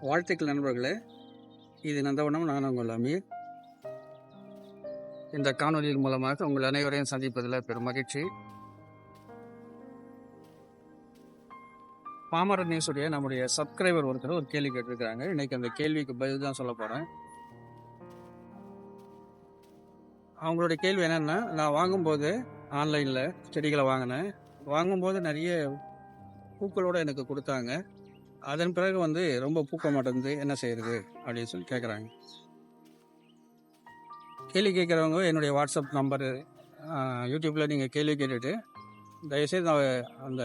வாழ்த்துக்கள் நண்பர்களே. இது நந்தவனம் நான் உங்கள் அமீர். இந்த காணொலியின் மூலமாக உங்கள் அனைவரையும் சந்திப்பதில் பெரும் மகிழ்ச்சி. பாமர நியூஸுடைய நம்முடைய சப்ஸ்கிரைபர் ஒருத்தர் ஒரு கேள்வி கேட்டிருக்கிறாங்க. இன்னைக்கு அந்த கேள்விக்கு பதில் தான் சொல்ல போகிறேன் அவங்களுடைய கேள்வி என்னென்னா நான் வாங்கும்போது ஆன்லைனில் செடிகளை வாங்கினேன். வாங்கும்போது நிறைய பூக்களோடு எனக்கு கொடுத்தாங்க. அதன் பிறகு வந்து ரொம்ப பூக்க மாட்டேங்குது என்ன செய்யறது அப்படின்னு சொல்லி கேட்குறாங்க கேள்வி கேட்குறவங்க என்னுடைய வாட்ஸ்அப் நம்பரு யூடியூப்பில் நீங்கள் கேள்வி கேட்டுட்டு தயவுசெய்து நான் அந்த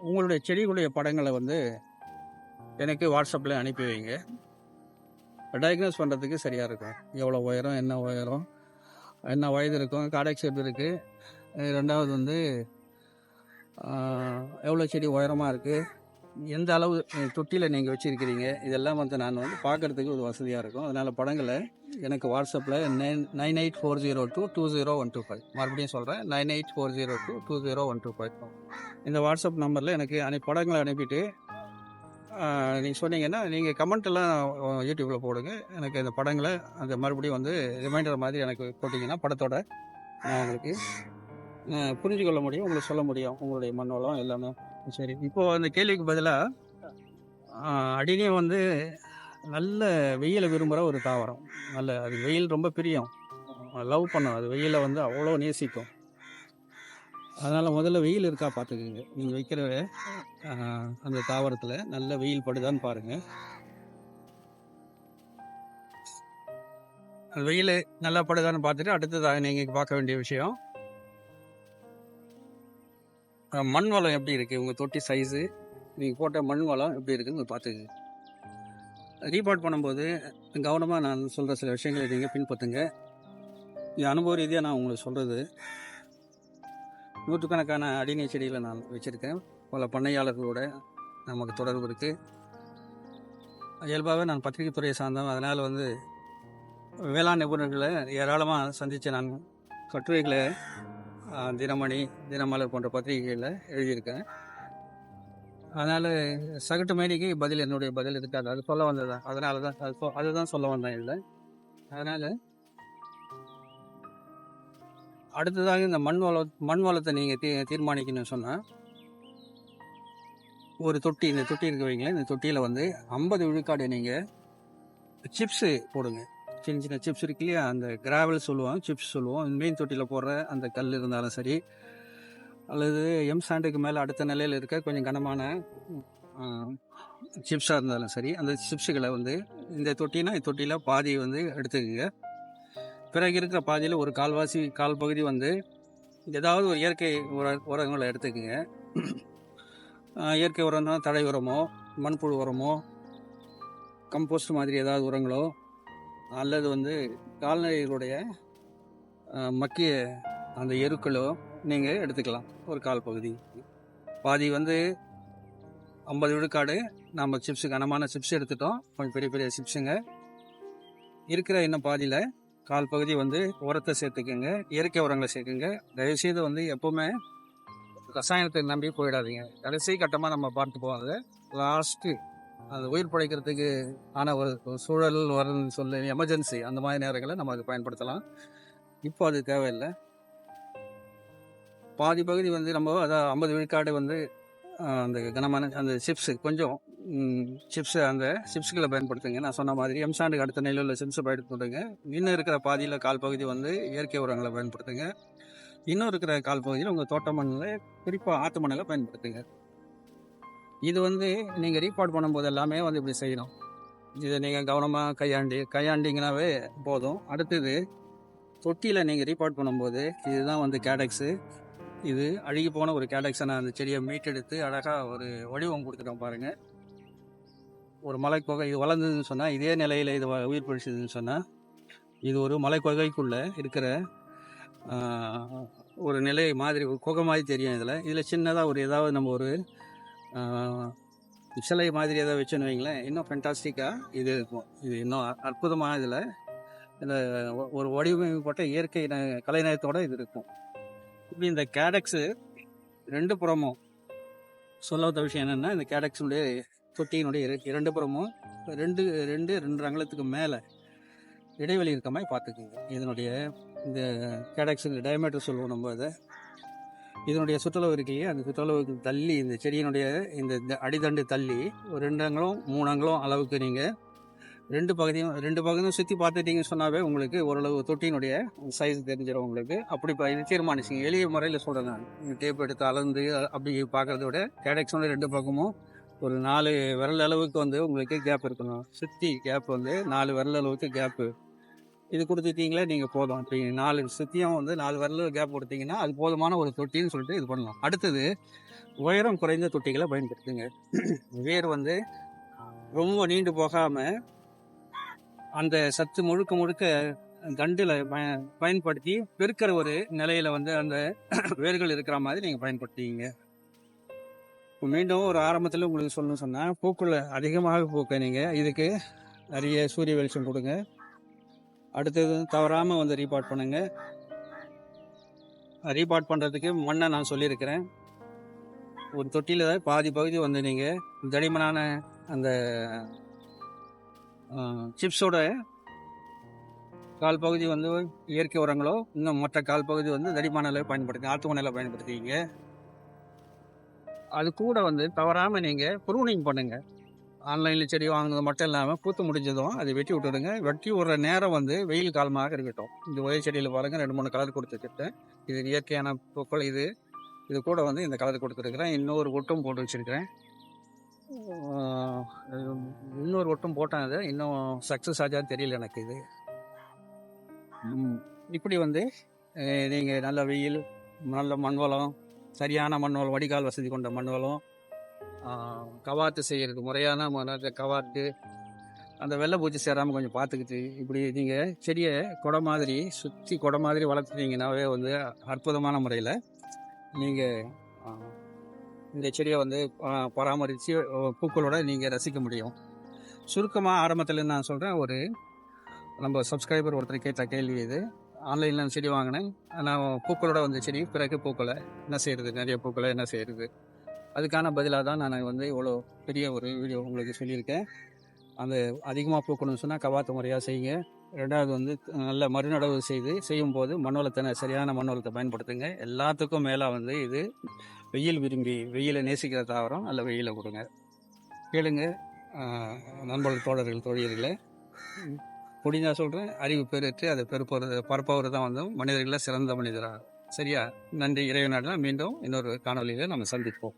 உங்களுடைய செடிகளுடைய படங்களை வந்து எனக்கு வாட்ஸ்அப்பில் அனுப்பி வைங்க. டயக்னோஸ் பண்ணுறதுக்கு சரியாக இருக்கும். எவ்வளோ உயரம் என்ன உயரம் என்ன வயது இருக்கும் காடெக்ஸ் எப்படி இருக்குது ரெண்டாவது வந்து எவ்வளோ செடி உயரமாக இருக்குது எந்த அளவு தொட்டியில் நீங்கள் வச்சுருக்கிறீங்க இதெல்லாம் வந்து நான் வந்து பார்க்குறதுக்கு ஒரு வசதியாக இருக்கும். அதனால் படங்களை எனக்கு வாட்ஸ்அப்பில் nine nine eight four zero two two zero one two five. மறுபடியும் சொல்கிறேன் nine eight four zero two two zero one two five. இந்த வாட்ஸ்அப் நம்பரில் எனக்கு அனை படங்களை அனுப்பிட்டு நீங்கள் சொன்னீங்கன்னா நீங்கள் கமெண்ட்டெல்லாம் யூடியூப்பில் போடுங்க. எனக்கு இந்த படங்களை அந்த மறுபடியும் வந்து ரிமைண்டர் மாதிரி எனக்கு போட்டிங்கன்னா படத்தோட நான் உங்களுக்கு புரிஞ்சு கொள்ள முடியும் உங்களுக்கு சொல்ல முடியும் உங்களுடைய மனோலம் எல்லாமே. சரி. இப்போ அந்த கேள்விக்கு பதிலாக அடினியம் வந்து நல்ல வெயிலை விரும்புகிற ஒரு தாவரம். நல்ல அது வெயில் ரொம்ப பிரியம். லவ் பண்ணும். அது வெயிலை வந்து அவ்வளோ நேசிக்கும். அதனால் முதல்ல வெயில் இருக்கா பார்த்துக்குங்க. நீங்கள் வைக்கிற அந்த தாவரத்தில் நல்ல வெயில் படுதான்னு பாருங்கள் வெயில் நல்லா படுதான்னு பார்த்துட்டு அடுத்ததாக நீங்கள் பார்க்க வேண்டிய விஷயம். மண் வளம் எப்படி இருக்குது உங்கள் தொட்டி சைஸு நீங்கள் போட்ட மண் வளம் எப்படி இருக்குதுன்னு பார்த்துக்குங்க. ரீபார்ட் பண்ணும்போது கவனமாக நான் சொல்கிற சில விஷயங்களை நீங்கள் பின்பற்றுங்க. இது அனுபவ ரீதியாக நான் உங்களுக்கு சொல்கிறது நூற்றுக்கணக்கான அடிநீர் செடிகளை நான் வச்சுருக்கேன். பல பண்ணையாளர்களோட நமக்கு தொடர்பு இருக்குது இயல்பாகவே நான் பத்திரிகை துறையை சார்ந்தேன் அதனால் வந்து வேளாண் நிபுணர்களை ஏராளமாக சந்தித்து நான் கட்டுரைகளை தினமணி தினமலர் போன்ற பத்திரிகைகளில் எழுதியிருக்கேன். அதனால் சகட்டு மேனிக்கு பதில் என்னுடைய பதில் இருக்காது. அது சொல்ல வந்தது? அதனால தான் அது சொ- அதுதான் சொல்ல வந்தேன் இல்லை அதனால் அடுத்ததாக இந்த மண் வள மண் வளத்தை நீங்கள் தீ தீர்மானிக்கணும்னு சொன்னால் ஒரு தொட்டி இந்த தொட்டி இருக்க வைங்களேன் இந்த தொட்டியில் வந்து ஐம்பது விழுக்காடு நீங்கள் சிப்ஸு போடுங்க. சின்ன சின்ன சிப்ஸ் இருக்கு இல்லையா? அந்த கிராவல் சொல்லுவோம் சிப்ஸ் சொல்லுவோம். மீன் தொட்டியில் போடுற அந்த கல் இருந்தாலும் சரி அல்லது எம் சாண்டுக்கு மேலே அடுத்த நிலையில் இருக்க கொஞ்சம் கனமான சிப்ஸாக இருந்தாலும் சரி அந்த சிப்ஸுகளை வந்து இந்த தொட்டினா இந்த தொட்டியில் பாதி வந்து எடுத்துக்கோங்க. பிறகு இருக்கிற பாதியில் ஒரு கால்வாசி கால் பகுதி வந்து ஏதாவது ஒரு இயற்கை உர உரங்களை எடுத்துக்கோங்க. இயற்கை உரம்னா தழை உரமோ மண்புழு உரமோ கம்போஸ்ட் மாதிரி ஏதாவது உரங்களோ அல்லது வந்து கால்நடைகளுடைய மக்கிய அந்த எருக்களோ நீங்கள் எடுத்துக்கலாம். ஒரு கால் பகுதி. பாதி வந்து ஐம்பது விழுக்காடு நம்ம சிப்ஸு கனமான சிப்ஸ் எடுத்துட்டோம். கொஞ்சம் பெரிய பெரிய சிப்ஸுங்க. இருக்கிற இன்னும் பாதியில் கால் பகுதி வந்து உரத்தை சேர்த்துக்கோங்க. இயற்கை உரங்களை சேர்க்குங்க. தயவுசெய்து வந்து எப்போவுமே ரசாயனத்தை நம்பி போயிடாதீங்க. கடைசி கட்டமாக நம்ம பார்த்து போவாங்க லாஸ்ட்டு அது உயிர் பிழைக்கிறதுக்கு ஆன ஒரு சூழல் வரும்னு சொல்லி எமர்ஜென்சி அந்த மாதிரி நேரங்களை நம்ம அது பயன்படுத்தலாம். இப்போ அது தேவையில்லை. பாதி பகுதி வந்து நம்ம அதான் ஐம்பது விழுக்காடு வந்து அந்த கனமான அந்த சிப்ஸு கொஞ்சம் சிப்ஸு அந்த சிப்ஸுகளை பயன்படுத்துங்க. நான் சொன்ன மாதிரி எம்சாண்டுக்கு அடுத்த நிலையில் உள்ள சிப்ஸை பயன்படுத்துங்க. இன்னும் இருக்கிற பாதியில் கால் பகுதி வந்து இயற்கை உரங்களை பயன்படுத்துங்க. இன்னும் இருக்கிற கால் பகுதியில் உங்கள் தோட்ட மண்ணில் குறிப்பாக ஆற்று மண்ணில் பயன்படுத்துங்க. இது வந்து நீங்கள் ரீபார்ட் பண்ணும்போது எல்லாமே வந்து இப்படி செய்யணும். இதை நீங்கள் கவனமாக கையாண்டி கையாண்டிங்கனாவே போதும். அடுத்தது தொட்டியில் நீங்கள் ரீபார்ட் பண்ணும்போது இதுதான் வந்து கேடக்ஸு இது அழுகி போன ஒரு கேடக்ஸை நான் அந்த செடியை மீட்டெடுத்து அழகாக ஒரு வடிவம் கொடுத்துட்டோம் பாருங்கள் ஒரு மலைக்கொகை இது வளர்ந்ததுன்னு சொன்னால் இதே நிலையில் இது வ- உயிர் பிடிச்சதுன்னு சொன்னால் இது ஒரு மலைக்கொகைக்குள்ளே இருக்கிற ஒரு நிலை மாதிரி ஒரு குகை மாதிரி தெரியும் இதில். இதில் சின்னதாக ஒரு ஏதாவது நம்ம ஒரு சிலை மாதிரி ஏதாவது வச்சுன்னு வைங்களேன். இன்னும் ஃபென்டாஸ்டிக்காக இது இருக்கும். இது இன்னும் அற்புதமாக இதில். இந்த ஒரு வடிவமைப்பட்ட இயற்கை கலைநயத்தோடு கலைநயத்தோட இது இருக்கும். இப்படி இந்த கேடக்ஸு ரெண்டு புறமும் சொல்ல விஷயம் என்னென்னா இந்த கேடக்ஸுடைய தொட்டியினுடைய இரண்டு புறமும் ரெண்டு ரெண்டு ரெண்டு அங்கலத்துக்கு மேலே இடைவெளி இருக்க மாதிரி பார்த்துக்குங்க. இதனுடைய இந்த கேடக்ஸுக்கு டயமீட்டர் சொல்லுவோம் நம்ம அதை. இதனுடைய சுற்றளவு இருக்கு இல்லையா அந்த சுற்றளவுக்கு தள்ளி இந்த செடியினுடைய இந்த அடிதண்டு தள்ளி ஒரு ரெண்டு அங்கலம் மூணு அங்கலம் அளவுக்கு நீங்கள் ரெண்டு பகுதியும் ரெண்டு பகுதியும் சுற்றி பார்த்துட்டீங்கன்னு சொன்னாவே உங்களுக்கு ஓரளவு தொட்டியினுடைய சைஸ் தெரிஞ்சிடும் உங்களுக்கு. அப்படி இப்போ இது தீர்மானிச்சிங்க எளிய முறையில் சொல்கிறேன் நான். டேப் எடுத்து அளந்து அப்படி பார்க்குறத விட கேடக்ஸோட ரெண்டு பக்கமும் ஒரு நாலு விரல் அளவுக்கு வந்து உங்களுக்கு கேப் இருக்கணும். சுற்றி கேப் வந்து நாலு விரல் அளவுக்கு கேப்பு இது கொடுத்துட்டீங்களே நீங்கள் போதும். இப்போ நாலு சுற்றியும் வந்து நாலு வரல கேப் கொடுத்தீங்கன்னா அது போதுமான ஒரு தொட்டின்னு சொல்லிட்டு இது பண்ணலாம். அடுத்தது உயரம் குறைந்த தொட்டிகளை பயன்படுத்துங்க. வேர் வந்து ரொம்ப நீண்டு போகாமல் அந்த சத்து முழுக்க முழுக்க தண்டில் பய பயன்படுத்தி பெருக்கிற ஒரு நிலையில் வந்து அந்த வேர்கள் இருக்கிற மாதிரி நீங்கள் பயன்படுத்திங்க மீண்டும் ஒரு ஆரம்பத்தில் உங்களுக்கு சொல்லணும்னு சொன்னால் பூக்களை அதிகமாக பூக்க நீங்கள் இதுக்கு நிறைய சூரிய வெளிச்சம் கொடுங்க. அடுத்தது தவறாமல் வந்து ரீபாட் பண்ணுங்க. ரீபாட் பண்ணுறதுக்கு மண்ணை நான் சொல்லியிருக்கிறேன். ஒரு தொட்டியில் பாதி பகுதி வந்து நீங்கள் தடிமனான அந்த சிப்ஸோட கால் பகுதி வந்து இயற்கை உரங்களோ இன்னும் மற்ற கால் பகுதி வந்து தடிமணலை பயன்படுத்தி ஆற்று மணலை பயன்படுத்திங்க அது கூட வந்து தவறாமல் நீங்கள் ப்ரூனிங் பண்ணுங்கள் ஆன்லைனில் செடி வாங்கினது மட்டும் இல்லாமல் பூத்து முடிஞ்சதும் அதை வெட்டி விட்டுடுங்க. வெட்டி விடுற நேரம் வந்து வெயில் காலமாக இருக்கட்டும். இந்த ஒரே செடியில் பாருங்க ரெண்டு மூணு கலர் கொடுத்துருக்கேன் இது இயற்கையான பூக்கள் இது. இது கூட வந்து இந்த கலர் கொடுத்துருக்குறேன். இன்னொரு ஒட்டும் போட்டு வச்சுருக்கிறேன். இன்னொரு ஒட்டும் போட்டேன் அது. இன்னும் சக்ஸஸ் ஆச்சான்னு தெரியல எனக்கு இது. இப்படி வந்து நீங்கள் நல்ல வெயில் நல்ல மண் வளம் சரியான மண் வளம் வடிகால் வசதி கொண்ட மண் வளம் கவாத்து செய்கிறது முறையான முறை கவாத்து அந்த வெள்ளை பூச்சி சேராமல் கொஞ்சம் பார்த்துக்கிட்டு இப்படி நீங்கள் செடியை கொடை மாதிரி சுற்றி கொடை மாதிரி வளர்த்துட்டீங்கன்னாவே வந்து அற்புதமான முறையில் நீங்கள் இந்த செடியை வந்து பராமரித்து பூக்களோட நீங்கள் ரசிக்க முடியும். சுருக்கமாக ஆரம்பத்தில் நான் சொல்கிறேன் ஒரு நம்ம சப்ஸ்கிரைபர் ஒருத்தர் கேட்ட கேள்வி இது. ஆன்லைனில் நான் செடி வாங்கினேன். நான் பூக்களோட வந்த செடி பிறகு பூக்களை என்ன செய்கிறது நிறைய பூக்களை என்ன செய்கிறது அதுக்கான பதிலாக தான் நான் வந்து இவ்வளோ பெரிய ஒரு வீடியோ உங்களுக்கு சொல்லியிருக்கேன். அந்த அதிகமாக பூக்கணும்னு சொன்னால் கவாத்து முறையாக செய்யுங்க. ரெண்டாவது வந்து நல்ல மறுநடவு செய்து செய்யும்போது மண்வளத்தை சரியான மண்வளத்தை பயன்படுத்துங்க. எல்லாத்துக்கும் மேலே வந்து இது வெயில் விரும்பி வெயிலை நேசிக்கிற தாவரம் நல்ல வெயிலை கொடுங்க. கேளுங்க நண்பர்கள் தோழர்கள் தோழியர்களே. முடிஞ்சா சொல்கிறேன் அறிவு பெருற்று அதை பெருப்பவர் பரப்பவர் தான் வந்து மனிதர்களில் சிறந்த மனிதராக சரியா? நன்றி இறைவனாடலாம் மீண்டும் இன்னொரு காணொலியில் நம்ம சந்திப்போம்.